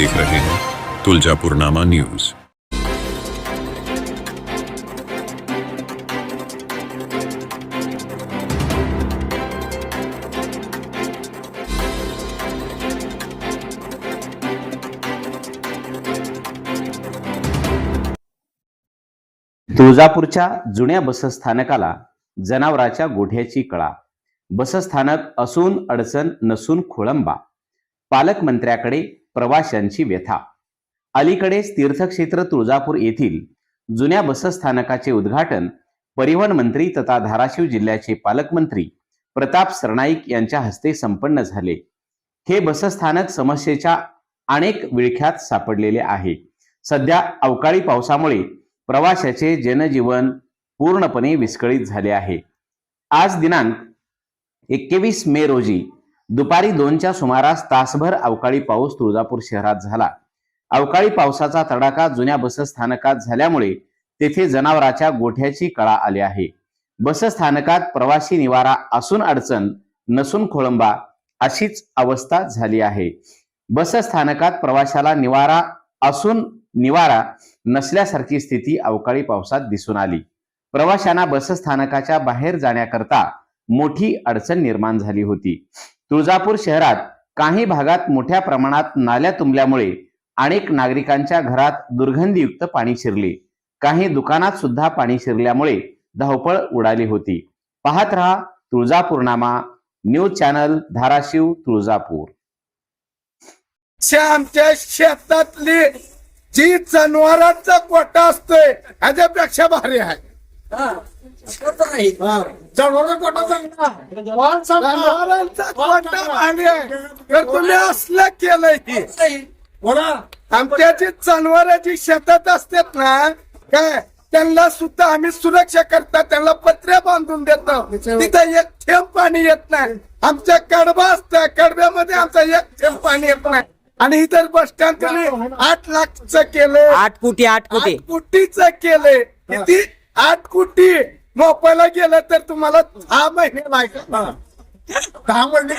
देख रहे हैं तुलजापुरनामा न्यूज। तुळजापूरच्या जुन्या बसस्थानकाला जनावराच्या गोठ्याची कळा. बसस्थानक असून अडचण नसून खोळंबा. पालकमंत्र्याकडे प्रवाशांची व्यथा. अलीकडेच तीर्थक्षेत्र तुळजापूर येथील जुन्या बसस्थानकाचे उद्घाटन परिवहन मंत्री तथा धाराशिव जिल्ह्याचे पालकमंत्री प्रताप सरनाईक यांच्या हस्ते संपन्न झाले. हे बसस्थानक समस्येच्या अनेक विळख्यात सापडलेले आहे. सध्या अवकाळी पावसामुळे प्रवाशाचे जनजीवन पूर्णपणे विस्कळीत झाले आहे. आज दिनांक एकवीस मे रोजी दुपारी दोनच्या सुमारास तासभर अवकाळी पाऊस तुळजापूर शहरात झाला. अवकाळी पावसाचा तडाखा जुन्या बसस्थानकात झाल्यामुळे तेथे जनावराच्या गोठ्याची कळा आली आहे. बसस्थानकात प्रवासी निवारा असून अडचण नसून खोळंबा अशीच अवस्था झाली आहे. बसस्थानकात प्रवाशाला निवारा असून निवारा नसल्यासारखी स्थिती अवकाळी पावसात दिसून आली. प्रवाशांना बसस्थानकाच्या बाहेर जाण्याकरता मोठी अडचण निर्माण झाली होती. तुळजापूर शहरात काही भागात मोठ्या प्रमाणात नाल्या तुंबल्यामुळे अनेक नागरिकांच्या घरात दुर्गंधीयुक्त पाणी शिरले. काही दुकानात सुद्धा पाणी शिरल्यामुळे धावपळ उडाली होती. पाहत रहा तुळजापूरनामा न्यूज चॅनल धाराशिव तुळजापूर. आमच्या शेतातली जी जनावरांचा कोटा असतोय ह्याच्यापेक्षा भारी आहे. जनावरांचा तुम्ही असलं केलंय आमच्या जी जनावरांची शेतात असतात ना काय त्यांना सुद्धा आम्ही सुरक्षा करता त्यांना पत्र्या बांधून देतो तिथं एक थेंब पाणी येत नाही आमच्या कडबा असत कडब्यामध्ये आमचा एक थेंब पाणी येत नाही आणि इतर बस स्टँड तुम्ही आठ लाखच केलं आठ कोटी. आठ कोटी कोटीच केलंय. किती? आठ कोटी. मोपायला गेलं तर तुम्हाला दहा महिने लागतात. दहा महिने